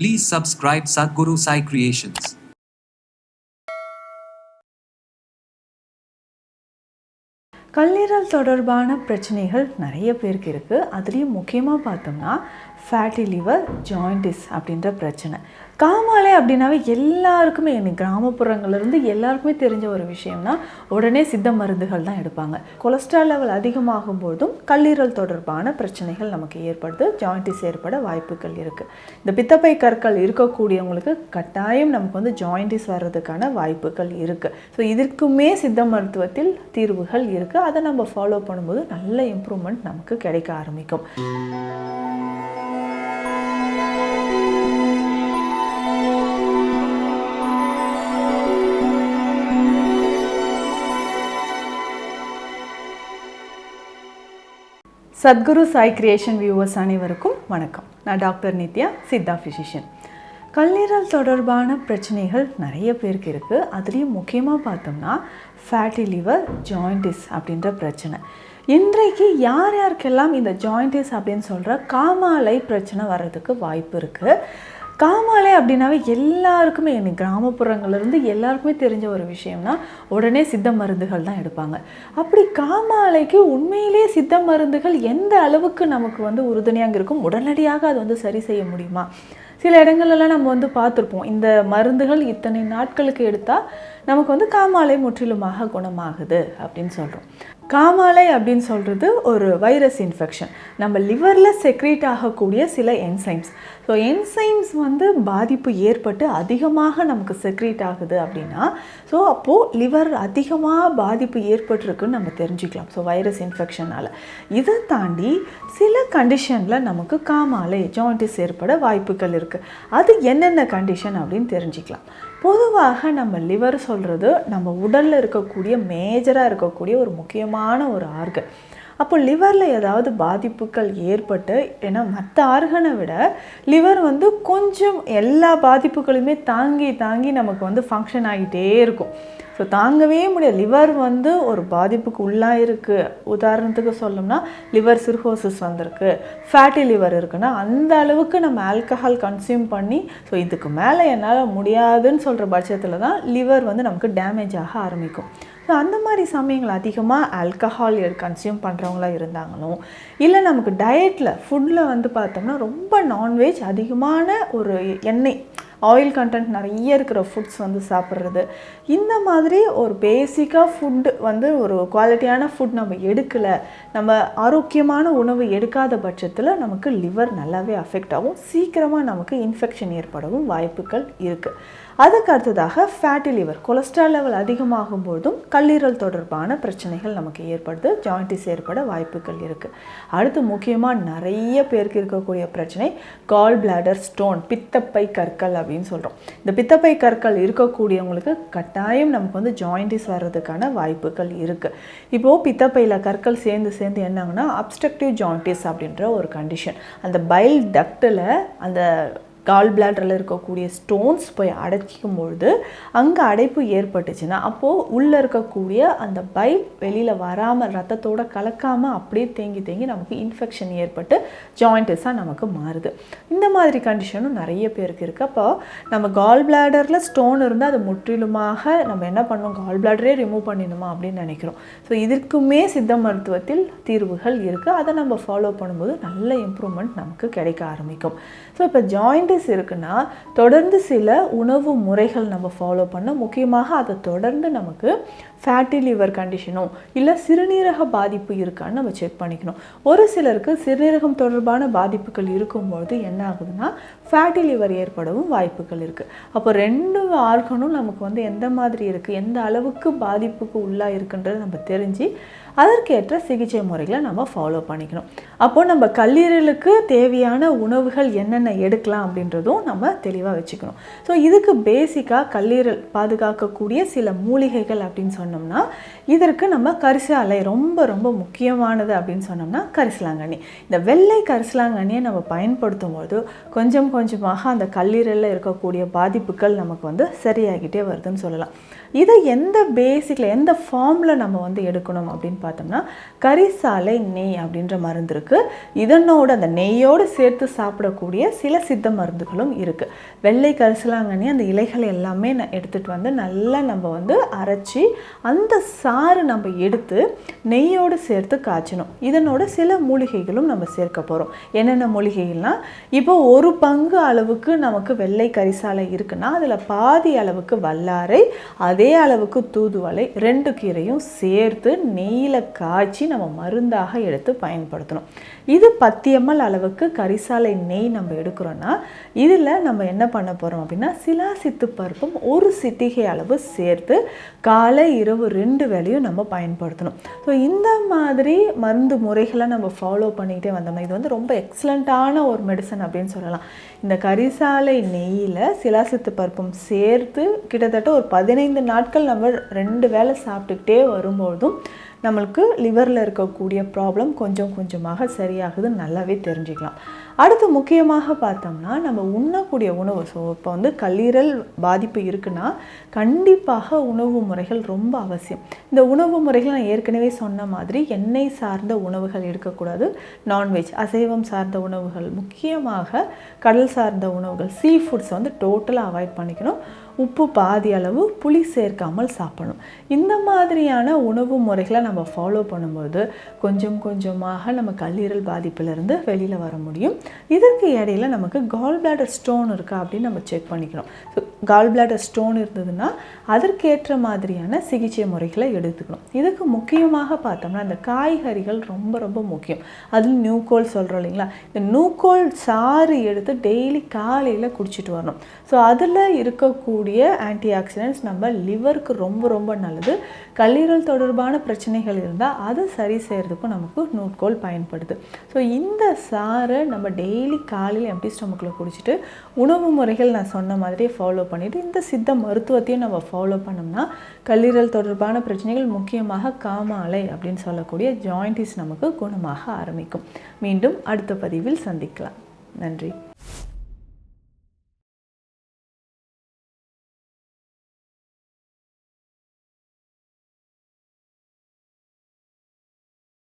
Please subscribe Sadhguru Sai Creations. கல்லீரல் தொடர்பான பிரச்சனைகள் நிறைய பேருக்கு இருக்குது அதுலேயும் முக்கியமாக பார்த்தோம்னா ஃபேட்டி லிவர் ஜாயிண்டிஸ் அப்படின்ற பிரச்சனை. காமாலை அப்படின்னாவே எல்லாருக்குமே இன்னைக்கு கிராமப்புறங்கள்லேருந்து எல்லாருக்குமே தெரிஞ்ச ஒரு விஷயம்னா உடனே சித்த மருந்துகள் தான் எடுப்பாங்க. கொலஸ்ட்ரால் லெவல் அதிகமாகும் போதும் கல்லீரல் தொடர்பான பிரச்சனைகள் நமக்கு ஏற்படுது. ஜாயிண்டிஸ் ஏற்பட வாய்ப்புகள் இருக்குது இந்த பித்தப்பை கற்கள் இருக்கக்கூடியவங்களுக்கு கட்டாயம் நமக்கு வந்து ஜாயிண்டிஸ் வர்றதுக்கான வாய்ப்புகள் இருக்குது ஸோ இதற்குமே சித்த மருத்துவத்தில் தீர்வுகள் இருக்குது அதை நம்ம ஃபாலோ பண்ணும்போது நல்ல இம்ப்ரூவ்மெண்ட் நமக்கு கிடைக்க ஆரம்பிக்கும். சத்குரு சாய் கிரியேஷன் வியூவர்ஸ் அனைவருக்கும் வணக்கம். நான் டாக்டர் நித்யா சித்தா ஃபிசிஷியன் கல்லீரல் தொடர்பான பிரச்சனைகள் நிறைய பேருக்கு இருக்குது அதுலேயும் முக்கியமாக பார்த்தோம்னா ஃபேட்டி லிவர் ஜாயிண்டிஸ் அப்படின்ற பிரச்சனை. இன்றைக்கு யார் யாருக்கெல்லாம் இந்த ஜாயிண்டிஸ் அப்படின்னு சொல்கிற காமாலை பிரச்சனை வர்றதுக்கு வாய்ப்பு இருக்குது காமாலை அப்படின்னாவே எல்லாருக்குமே இன்னைக்கு கிராமப்புறங்கள்லேருந்து எல்லாருக்குமே தெரிஞ்ச ஒரு விஷயம்னா உடனே சித்த மருந்துகள் தான் எடுப்பாங்க. அப்படி காமாலைக்கு உண்மையிலேயே சித்த மருந்துகள் எந்த அளவுக்கு நமக்கு வந்து உறுதுணையாக இருக்கும்? உடனடியாக அது வந்து சரி செய்ய முடியுமா? சில இடங்கள்லாம் நம்ம வந்து பார்த்துருப்போம். இந்த மருந்துகள் இத்தனை நாட்களுக்கு எடுத்தால் நமக்கு வந்து காமாலை முற்றிலுமாக குணமாகுது அப்படின்னு சொல்கிறோம் காமாலை அப்படின்னு சொல்கிறது ஒரு வைரஸ் இன்ஃபெக்ஷன். நம்ம லிவரில் செக்ரேட் ஆகக்கூடிய சில என்சைம்ஸ். ஸோ என்சைம்ஸ் வந்து பாதிப்பு ஏற்பட்டு அதிகமாக நமக்கு செக்ரேட் ஆகுது அப்படின்னா ஸோ அப்போது லிவர் அதிகமாக பாதிப்பு ஏற்பட்டிருக்குன்னு நம்ம தெரிஞ்சுக்கலாம். ஸோ வைரஸ் இன்ஃபெக்ஷனால் இதை தாண்டி சில கண்டிஷனில் நமக்கு காமாலை ஜாயிண்டிஸ் ஏற்பட வாய்ப்புகள் இருக்குது அது என்னென்ன கண்டிஷன் அப்படின்னு தெரிஞ்சுக்கலாம். பொதுவாக நம்ம லிவர் சொல்கிறது நம்ம உடலில் இருக்கக்கூடிய மேஜராக இருக்கக்கூடிய ஒரு முக்கியமான ஒரு ஆர்கன் அப்போ லிவரில் ஏதாவது பாதிப்புகள் ஏற்பட்டு ஏன்னா மற்ற ஆர்கனை விட லிவர் வந்து கொஞ்சம் எல்லா பாதிப்புகளுமே தாங்கி தாங்கி நமக்கு வந்து ஃபங்க்ஷன் ஆகிட்டே இருக்கும். ஸோ தாங்கவே முடியாது. லிவர் வந்து ஒரு பாதிப்புக்கு உள்ளாக இருக்குது உதாரணத்துக்கு சொல்லணும்னா லிவர் சிர்ஹோசிஸ் வந்திருக்கு. ஃபேட்டி லிவர் இருக்குன்னா அந்த அளவுக்கு நம்ம ஆல்கஹால் கன்சியூம் பண்ணி ஸோ இதுக்கு மேலே என்னால் முடியாதுன்னு சொல்கிற பட்சத்தில் தான் லிவர் வந்து நமக்கு டேமேஜ் ஆக ஆரம்பிக்கும். ஸோ அந்த மாதிரி சமயங்கள் அதிகமாக ஆல்கஹால் கன்சியூம் பண்ணுறவங்களா இருந்தாங்களும் இல்லை நமக்கு டயட்டில் ஃபுட்டில் வந்து பார்த்தோம்னா ரொம்ப நான்வெஜ் அதிகமான ஒரு எண்ணெய் ஆயில் கண்டென்ட் நிறைய இருக்கிற ஃபுட்ஸ் வந்து சாப்பிட்றது. இந்த மாதிரி ஒரு பேசிக்காக ஃபுட்டு வந்து ஒரு குவாலிட்டியான ஃபுட் நம்ம எடுக்கலை நம்ம ஆரோக்கியமான உணவு எடுக்காத பட்சத்தில் நமக்கு லிவர் நல்லாவே அஃபெக்ட் ஆகும். சீக்கிரமாக நமக்கு இன்ஃபெக்ஷன் ஏற்படவும் வாய்ப்புகள் இருக்குது அதுக்கு அடுத்ததாக ஃபேட்டி லிவர் கொலஸ்ட்ரால் லெவல் அதிகமாகும் போதும் கல்லீரல் தொடர்பான பிரச்சனைகள் நமக்கு ஏற்படுது ஜாயிண்டிஸ் ஏற்பட வாய்ப்புகள் இருக்குது அடுத்து முக்கியமாக நிறைய பேருக்கு இருக்கக்கூடிய பிரச்சனை கால் பிளாடர் ஸ்டோன் பித்தப்பை கற்கள் அப்படின்னு சொல்கிறோம் இந்த பித்தப்பை கற்கள் இருக்கக்கூடியவங்களுக்கு கட்டாயம் நமக்கு வந்து ஜாயிண்டிஸ் வர்றதுக்கான வாய்ப்புகள் இருக்குது இப்போது பித்தப்பையில் கற்கள் சேர்ந்து சேர்ந்து என்னங்கன்னா அப்ஸ்ட்ரக்டிவ் ஜாயிண்டிஸ் அப்படின்ற ஒரு கண்டிஷன் அந்த பைல் டக்டில் அந்த கால் பிளாட்ரில் இருக்கக்கூடிய ஸ்டோன்ஸ் போய் அடைக்கும் பொழுது அங்கே அடைப்பு ஏற்பட்டுச்சுன்னா அப்போது உள்ளே இருக்கக்கூடிய அந்த பைப் வெளியில் வராமல் ரத்தத்தோட கலக்காமல் அப்படியே தேங்கி தேங்கி நமக்கு இன்ஃபெக்ஷன் ஏற்பட்டு ஜாயிண்டிஸாக நமக்கு மாறுது. இந்த மாதிரி கண்டிஷனும் நிறைய பேருக்கு இருக்குது அப்போ நம்ம கால் பிளாடரில் ஸ்டோன் இருந்தால் அது முற்றிலுமாக நம்ம என்ன பண்ணோம்? கால் பிளாடரே ரிமூவ் பண்ணிடணுமா அப்படின்னு நினைக்கிறோம். ஸோ இதற்குமே சித்த மருத்துவத்தில் தீர்வுகள் இருக்குது அதை நம்ம ஃபாலோ பண்ணும்போது நல்ல இம்ப்ரூவ்மெண்ட் நமக்கு கிடைக்க ஆரம்பிக்கும். ஸோ இப்போ ஜாயிண்ட் ஜாண்டிஸ் இருக்குன்னா தொடர்ந்து சில உணவு முறைகள் நம்ம ஃபாலோ பண்ண முக்கியமாக அதை தொடர்ந்து நமக்கு ஃபேட்டி லிவர் கண்டிஷனோ இல்லை சிறுநீரக பாதிப்பு இருக்கான்னு நம்ம செக் பண்ணிக்கணும். ஒரு சிலருக்கு சிறுநீரகம் தொடர்பான பாதிப்புகள் இருக்கும்பொழுது என்ன ஆகுதுன்னா ஃபேட்டி லிவர் ஏற்படவும் வாய்ப்புகள் இருக்குது அப்போ ரெண்டு ஆர்கனும் நமக்கு வந்து எந்த மாதிரி இருக்குது எந்த அளவுக்கு பாதிப்புக்கு உள்ளாக இருக்குன்றது நம்ம தெரிஞ்சு அதற்கேற்ற சிகிச்சை முறைகளை நம்ம ஃபாலோ பண்ணிக்கணும். அப்போது நம்ம கல்லீரலுக்கு தேவையான உணவுகள் என்னென்ன எடுக்கலாம் அப்படின்றதும் நம்ம தெளிவாக வச்சுக்கணும். ஸோ இதுக்கு பேசிக்காக கல்லீரல் பாதுகாக்கக்கூடிய சில மூலிகைகள் அப்படின்னு சொன்னோம்னா இதற்கு நம்ம கரிசாலை ரொம்ப ரொம்ப முக்கியமானது அப்படின்னு சொன்னோம்னா கரிசலாங்கண்ணி. இந்த வெள்ளை கரிசலாங்கண்ணியை நம்ம பயன்படுத்தும் போது கொஞ்சம் கொஞ்சமாக அந்த கல்லீரலில் இருக்கக்கூடிய பாதிப்புகள் நமக்கு வந்து சரியாகிட்டே வருதுன்னு சொல்லலாம். இதை எந்த பேசிக்கில் எந்த ஃபார்மில் நம்ம வந்து எடுக்கணும் அப்படின்னு பார்த்தோம்னா கரிசாலை நெய் அப்படின்ற மருந்து இருக்குது இதனோட அந்த நெய்யோடு சேர்த்து சாப்பிடக்கூடிய சில சித்த மருந்துகளும் இருக்குது வெள்ளை கரிசலாங்கண்ணி அந்த இலைகள் எல்லாமே எடுத்துகிட்டு வந்து நல்லா நம்ம வந்து அரைச்சி அந்த சாறு நம்ம எடுத்து நெய்யோடு சேர்த்து காய்ச்சணும். இதனோட சில மூலிகைகளும் நம்ம சேர்க்க போகிறோம் என்னென்ன மூலிகைகள்னால் இப்போ ஒரு பங்கு அளவுக்கு நமக்கு வெள்ளை கரிசாலை இருக்குன்னா அதில் பாதி அளவுக்கு வல்லாரை அதே அளவுக்கு தூதுவளை ரெண்டு கீரையும் சேர்த்து நெய்யில் காய்ச்சி நம்ம மருந்தாக எடுத்து பயன்படுத்தணும். இது பத்து அளவுக்கு கரிசாலை நெய் நம்ம எடுக்கிறோன்னா இதில் நம்ம என்ன பண்ண போகிறோம் அப்படின்னா சிலா பருப்பும் ஒரு சித்திகை அளவு சேர்த்து காலை இரவு ரெண்டு வேலையும் நம்ம பயன்படுத்தணும். ஸோ இந்த மாதிரி மருந்து முறைகளை நம்ம ஃபாலோ பண்ணிக்கிட்டே வந்தோம்னா இது வந்து ரொம்ப எக்ஸலண்ட்டான ஒரு மெடிசன் அப்படின்னு சொல்லலாம். இந்த கரிசாலை நெய்யில் சிலாசித்து பருப்பும் சேர்த்து கிட்டத்தட்ட ஒரு பதினைந்து நாட்கள் நம்ம ரெண்டு வேளை சாப்பிட்டுக்கிட்டே வரும்போதும் நம்மளுக்கு லிவரில் இருக்கக்கூடிய ப்ராப்ளம் கொஞ்சம் கொஞ்சமாக சரியாகுது நல்லாவே தெரிஞ்சுக்கலாம். அடுத்து முக்கியமாக பார்த்தோம்னா நம்ம உண்ணக்கூடிய உணவு. ஸோ இப்போ வந்து கல்லீரல் பாதிப்பு இருக்குன்னா கண்டிப்பாக உணவு முறைகள் ரொம்ப அவசியம். இந்த உணவு முறைகள் நான் ஏற்கனவே சொன்ன மாதிரி எண்ணெய் சார்ந்த உணவுகள் எடுக்கக்கூடாது. நான்வெஜ் அசைவம் சார்ந்த உணவுகள். முக்கியமாக கடல் சார்ந்த உணவுகள். சீ ஃபுட்ஸை வந்து டோட்டலாக அவாய்ட் பண்ணிக்கணும். உப்பு பாதி அளவு புளி சேர்க்காமல் சாப்பிடணும். இந்த மாதிரியான உணவு முறைகளை நம்ம ஃபாலோ பண்ணும்போது கொஞ்சம் கொஞ்சமாக நம்ம கல்லீரல் பாதிப்பிலிருந்து வெளியில் வர முடியும். இதற்கு இடையில நமக்கு கால் பிளாடர் ஸ்டோன் இருக்கா அப்படின்னு நம்ம செக் பண்ணிக்கணும் ஸோ கால் பிளாடர் ஸ்டோன் இருந்ததுன்னா அதற்கேற்ற மாதிரியான சிகிச்சை முறைகளை எடுத்துக்கணும். இதுக்கு முக்கியமாக பார்த்தோம்னா இந்த காய்கறிகள் ரொம்ப ரொம்ப முக்கியம். அதில் நியூகோல் சொல்கிறோம் இல்லைங்களா? இந்த நியூகோல் சாறு எடுத்து டெய்லி காலையில் குடிச்சிட்டு வரணும். ஸோ அதில் இருக்கக்கூடிய ஆன்டி ஆக்சிடென்ட்ஸ் நம்ம லிவருக்கு ரொம்ப ரொம்ப நல்லது. கல்லீரல் தொடர்பான பிரச்சனைகள் இருந்தால் அதை சரி செய்கிறதுக்கும் நமக்கு நூற்கோல் பயன்படுது. ஸோ இந்த சாறு நம்ம டெய்லி காலையில் எம்டி ஸ்டொமக்கில் குடிச்சிட்டு உணவு முறைகள் நான் சொன்ன மாதிரியே ஃபாலோ பண்ணிவிட்டு இந்த சித்த மருத்துவத்தையும் நம்ம ஃபாலோ பண்ணோம்னா கல்லீரல் தொடர்பான பிரச்சனைகள் முக்கியமாக காமாலை அப்படின்னு சொல்லக்கூடிய ஜாயிண்டிஸ் நமக்கு குணமாக ஆரம்பிக்கும். மீண்டும் அடுத்த பதிவில் சந்திக்கலாம். நன்றி.